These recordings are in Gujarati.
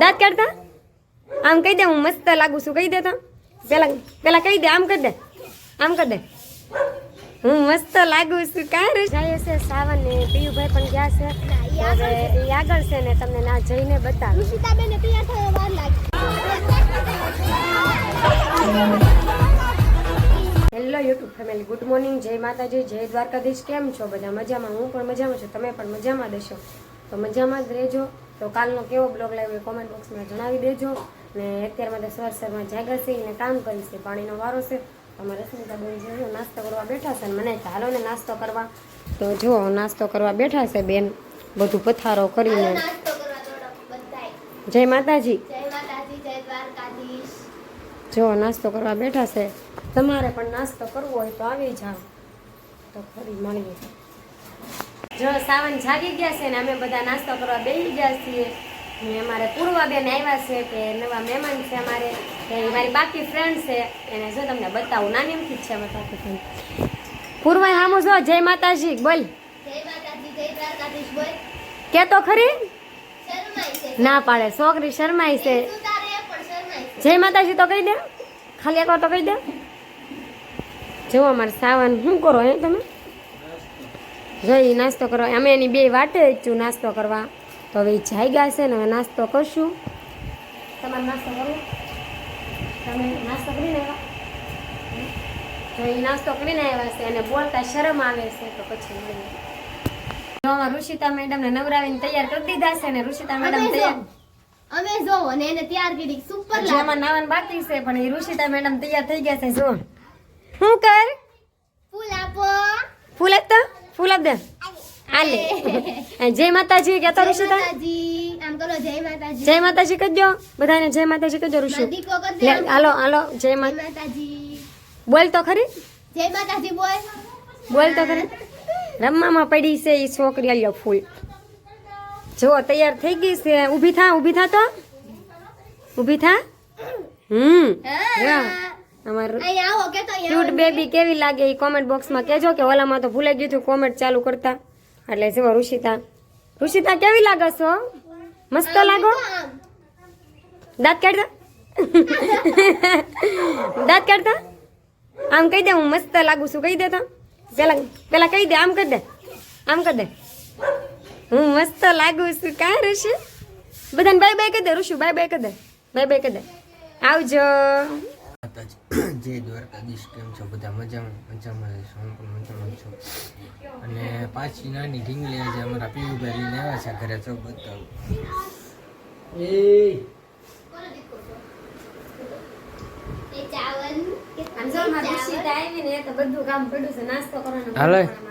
દાંત કાઢતા? આમ કહી દે હું મસ્ત લાગુ છું કહી દે તો. પેલા પેલા કહી દે આમ કરી દે. આમ કરી દે. હું મસ્ત લાગુ છું કાર જાય છે સાવન ને પિયુભાઈ પણ ગયા છે. એ આગળ છે. ને તમને ના જઈને બતાવ. ઋષિતાબેન તૈયાર થયો વાર લાગે. Hello YouTube family good morning જય માતાજી જય દ્વારકાધીશ. કેમ છો? બધા મજામાં? હું પણ મજામાં છું તમે પણ મજામાં દેશો તો મજામાં જ રહેજો. તો કાલનો કેવો બ્લોગ લાવ્યો કોમેન્ટ બોક્સમાં જણાવી દેજો. ને અત્યારમાં તો સવાર સવારમાં જાગ્યા છે એને કામ કરી છે. પાણીનો વારો છે. અમારે રશ્મિતાબેન જે છે નાસ્તો કરવા બેઠા છે. મને ચાલો ને નાસ્તો કરવા. તો જુઓ નાસ્તો કરવા બેઠા છે બેન. બધું પથારો કરીને. જય માતાજી. જો નાસ્તો કરવા બેઠા છે. તમારે પણ નાસ્તો કરવો હોય તો આવી જાઓ. તો ફરી મળીએ. જો સાવન જાગી ગયા છે ને અમે બધા નાસ્તો કરવા બેસી ગયા છીએ. ને અમારે પૂર્વાબેન આવ્યા છે કે નવા મહેમાન છે અમારે. કે મારી બાકી ફ્રેન્ડ છે. એને જો તમને બતાવું નાની એમથી જ છે અમારી બાકી ફ્રેન્ડ પૂર્વા હામું જો જય માતાજી બોલ. કે તો ખરી? ના પાડે છોકરી શરમાઈ છે. જય માતાજી તો કહી દે. ખાલી એકવાર તો કહી દે. જો અમારે સાવન શું કરો હે તમે? જઈ નાસ્તો કરવા. અમે એની બે વાટે જ છું નાસ્તો કરવા. તો હવે જાય જાગ્યા છે ને હવે નાસ્તો કરશું. તમારે નાસ્તો કરવો? તમે નાસ્તો કરીને આવ્યા જો એ નાસ્તો કરીને આવ્યા છે અને બોલતા શરમ આવે છે તો પછી મળીએ. જો અમારા ઋષિતા મેડમને નવરાવીને તૈયાર કરી દીધા છે ને ઋષિતા મેડમ તૈયાર અમે જો અને એને તૈયાર કરી સુપર લાગે. જેમાં નાવાનું બાકી છે પણ એ ઋષિતા મેડમ તૈયાર થઈ ગયા છે જો. શું કર? ફૂલ આપો. ફૂલ આપતા? ફૂલ આપ દે હાલે અને જય માતાજી કહેતા કરો જય માતાજી. કહી દો બધાને જય માતાજી ઋષિ. કર દે આમ. હાલો હાલો જય જય માતા માતાજી. બોલ તો ખરી. જય માતાજી બોલ. બોલ તો ખરી. રમવામાં પડી છે એ છોકરી આલ્યો ફૂલ. જો તૈયાર થઈ ગઈ છે. ઊભી થા ઊભી થા તો? ઊભી થા? હમ. જો, અમારું ક્યુટ બેબી કેવી લાગે એ કોમેન્ટ બોક્સમાં કહેજો કે ઓલામાં તો ભૂલાઈ ગયું હતું કોમેન્ટ ચાલુ કરતા. એટલે જો ઋષિતા. ઋષિતા કેવી લાગે છો? મસ્ત લાગો? દાંત કાઢતા દાંત કાઢતા આમ કહી દે હું મસ્ત લાગુ છું કહી દે તો. પેલા પેલા કહી દે આમ કરી દે. આમ કરી દે. હું મસ્ત લાગુ છું કાં ઋષિ બધાને બાય બાય કહી દે ઋષિ બાય બાય કહી દે. બાય બાય કહી દે. આવજો. જય દ્વારકાધીશ કેમ છો? બધા મજામાં? મજામાં રહેશો હું પણ મજામાં છું. અને પાછી નાની ઢીંગલી આજે અમારા પીયુભાઈ લઈને આવ્યા છે ઘરે તો બતાવું. એ. જો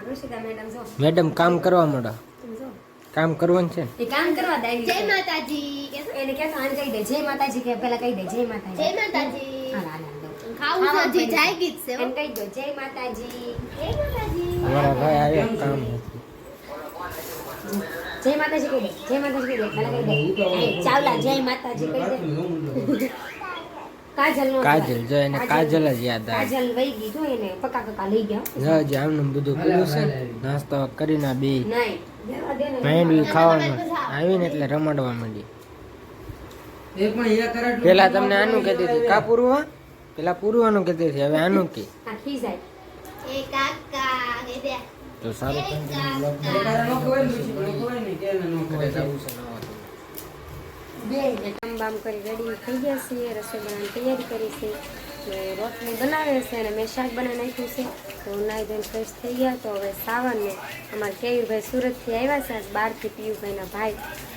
તો છે મેડમ કામ કરવા માંડો. કામ કરવાનું છે? એ કામ કરવા દે જય. માતાજી કે એને કહેતો આને કહી દે જય માતાજી કે પેલા કહી દે જય માતાજી. જય માતાજી. ખાવું છે હજી જાગી છે હો. કહી દો જય માતાજી. જય માતાજી. અમારા ભાઈ આવ્યા કામ જય માતાજી કહી દે જય માતાજી કહી દે પેલા કહી દે. ચાવલા જય માતાજી કહી દે. કાજલ નો કાજલ જો એને કાજલ જ યાદ આવે. કાજલ વહી ગઈ જો એને પકા પકા લઈ ગયા. જો આમનું બધું કર્યું છે ને, નાસ્તો કરીને બે. નહીં દેવા દે ખાવાનું. આવીને એટલે રમાડવા માંડી. પેલા તમને આનું કહેતી હતી. કા પૂરવા પેલા પૂરવાનું કહેતી હતી. હવે આનું કે. આ ખીજાય. એ કાકા કે દે તો સારું છે. કામ બામ કરી રેડી થઈ ગયા છીએ. રસોઈ બનાવવાની તૈયારી કરી છે. ને રોટલી બનાવે છે અને મેં શાક બનાવી નાખ્યું છે, તો નાઈ ધોઈને ફ્રેશ થઈ ગયા તો હવે સાવનને અમારા કેયુરભાઈ સુરતથી આવ્યા છે બહારથી પિયુભાઈના ભાઈ.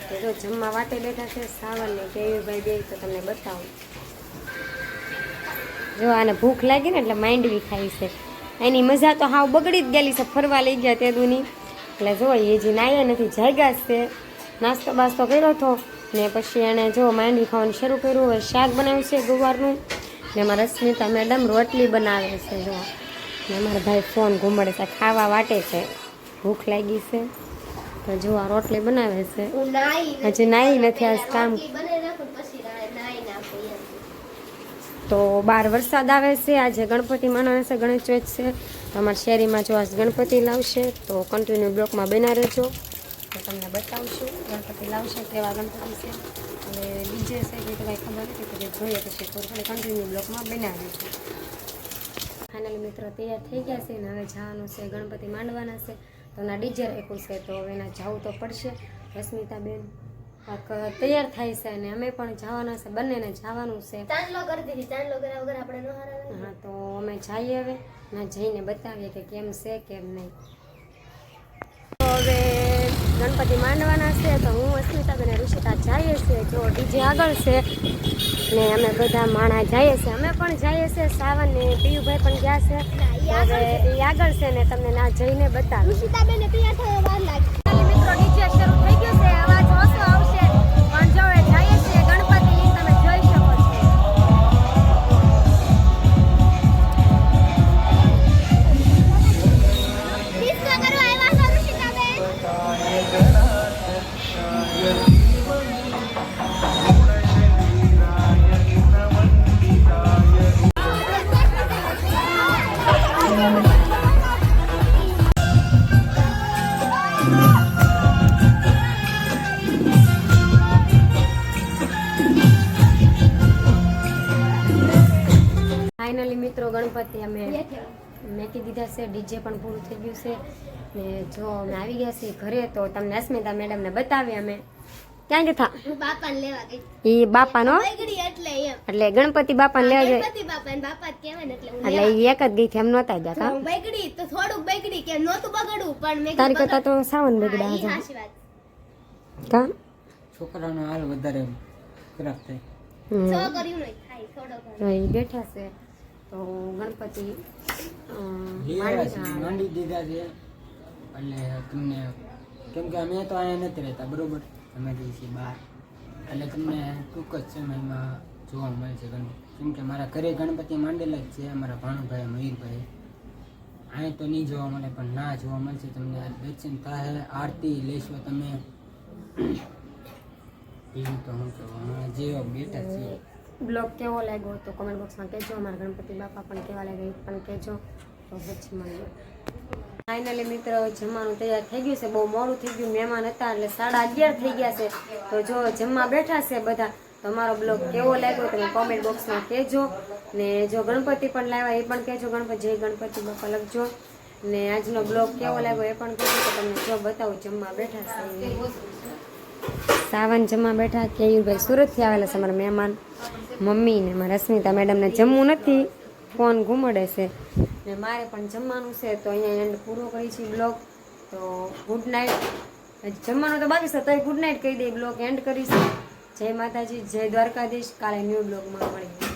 તો જો જમવા વાટે બેઠા છે સાવરને કેયુરભાઈ બે, તો તમને બતાવું. જો આને ભૂખ લાગી ને એટલે માંડવી ખાઈ છે. એની મજા તો હાવ બગડી જ ગયેલી છે, ફરવા લઈ ગયા તે દૂની. એટલે જો એ નાહ્યા નથી, જાગ્યા છે. નાસ્તો બાસ્તો કર્યો હતો ને પછી એણે જો માંડવી ખાવાનું શરૂ કર્યું શાક બનાવ્યું છે ગુવારનું. ને મારા રશ્મિતા મેડમ રોટલી બનાવે છે જો. ને અમારા ભાઈ ફોન ઘૂમડે છે ખાવા વાટે છે. ભૂખ લાગી છે. તો જો આ રોટલી બનાવે છે. હજી નાઈ નથી આજ કામ. તો બહાર વરસાદ આવે છે આજે ગણપતિ માનવાના છે ગણેશ ચોથ છે. અમારા શેરીમાં જો આજ ગણપતિ લાવશે તો કન્ટિન્યુ બ્લોકમાં બના રહેજો. તો તમને બતાવશું ગણપતિ લાવશે કેવા ગણપતિ છે. ડીજે છે એ તો કાંઈ ખબર નથી કે જોઈએ પછી થોડું થોડું કન્ટિન્યુ બ્લોકમાં છે. ફાઇનલી મિત્રો તૈયાર થઈ ગયા છે ને હવે જવાનું છે ગણપતિ માંડવાના છે. તો ના ડીજે રાખ્યું છે તો હવે એના જવું તો પડશે. રશ્મિતાબેન તૈયાર થાય છે અને અમે પણ જવાના છે બંનેને જવાનું છે. ચાંદલો કરી દીધી ચાંદલો કર્યા વગર આપણે નો હા તો અમે જઈએ હવે. ના જઈને બતાવીએ કે કેમ છે કેમ નહીં. તો હવે ગણપતિ માંડવાના છે તો હું અસ્મિતા અને ઋષિતા જઈએ છીએ જો ડીજે આગળ છે ને અમે બધા માણા જઈએ છીએ. અમે પણ જઈએ છીએ સાવન ને પિયુભાઈ પણ ગયા છે. હવે એ આગળ છે ને તમને ના જઈને બતાવીશ. ઋષિતાબેન ને તૈયાર થયો વાર લાગે. ફાઇનલી મિત્રો ગણપતિ અમે. મેકી દીધા છે, ડીજે પણ પૂરું થઈ ગયું છે ને જો અમે આવી ગયા છીએ ઘરે, તો તમને અસ્મિતા મેડમને બતાવીએ અમે ક્યાં ગયા હું બાપાને લેવા ગઈ. એ બાપાનો એટલે એટલે ગણપતિ બાપાને લેવા ગણપતિ બાપા ને બાપા જ કહેવાય એટલે એટલે ઈ એક જ ગઈ છે એમ નહોતા ગયા લેવા. બગડી તો થોડુંક બગડી કે નહોતું બગડવું પણ મેં તારી કરતા તો સાવન બગડ- બગડા હા, ઈ હતા વાત. કા? છોકરાનો હાલ વધારે ખરાબ થાય. સો કર્યું નહીં થાય થોડો ઘણો. બેઠા છે. તો ગણપતિ અમ, લેવા છે, માંડી- માંડી દીધા છે. એટલે તમને કેમ કે અમે તો અહીંયા નથી રહેતા બરોબર? અમે છીએ બહાર એટલે તમને ટૂંક જ સમયમાં જોવા મળશે ગણપતિ. કેમ કે મારા ઘરે ગણપતિ માંડેલા જ છે, અમારા ભાણુભાઈ, મયુરભાઈ. અહીં તો નહીં જોવા મળે, પણ ના જોવા મળશે તમને. દર્શન થાય, આરતી લેશો તમે. બીજું તો હું કહું જેવા બેઠા છીએ. બ્લોગ કેવો લાગ્યો તો કોમેન્ટ બોક્સમાં કહેજો. અમારા ગણપતિ બાપા પણ કેવા લાગ્યા પણ કહેજો. તો ફાઇનલી મિત્રો જમવાનું તૈયાર થઈ ગયું છે. બહુ મોડું થઈ ગયું. મહેમાન હતા એટલે સાડા અગિયાર થઈ ગયા છે. તો જો જમવા બેઠા છે બધા તો અમારો બ્લોગ કેવો લાગ્યો તમે કોમેન્ટ બોક્સમાં કહેજો. ને જો ગણપતિ પણ લાવ્યા એ પણ કહેજો. ગણપતિ, જય ગણપતિ, બાપા લખજો. ને આજનો બ્લોગ કેવો લાગ્યો એ પણ કહેજો તો તમને જો બતાવું જમવા બેઠા છે. સાવન જમવા બેઠા. કેયુરભાઈ સુરતથી આવેલા છે મારા મહેમાન. મમ્મી ને મારા રશ્મિતા મેડમને જમવું નથી. ફોન ઘૂમડે છે. ને મારે પણ જમવાનું છે, તો અહીંયા એન્ડ પૂરો કરી છે બ્લોગ. તો ગુડ નાઇટ જમવાનું તો બાકી છે તો ગુડ નાઇટ કહી દઈ બ્લોગ એન્ડ કરીશ. જય માતાજી, જય દ્વારકાધીશ. કાલે ન્યૂ બ્લોગમાં મળીએ.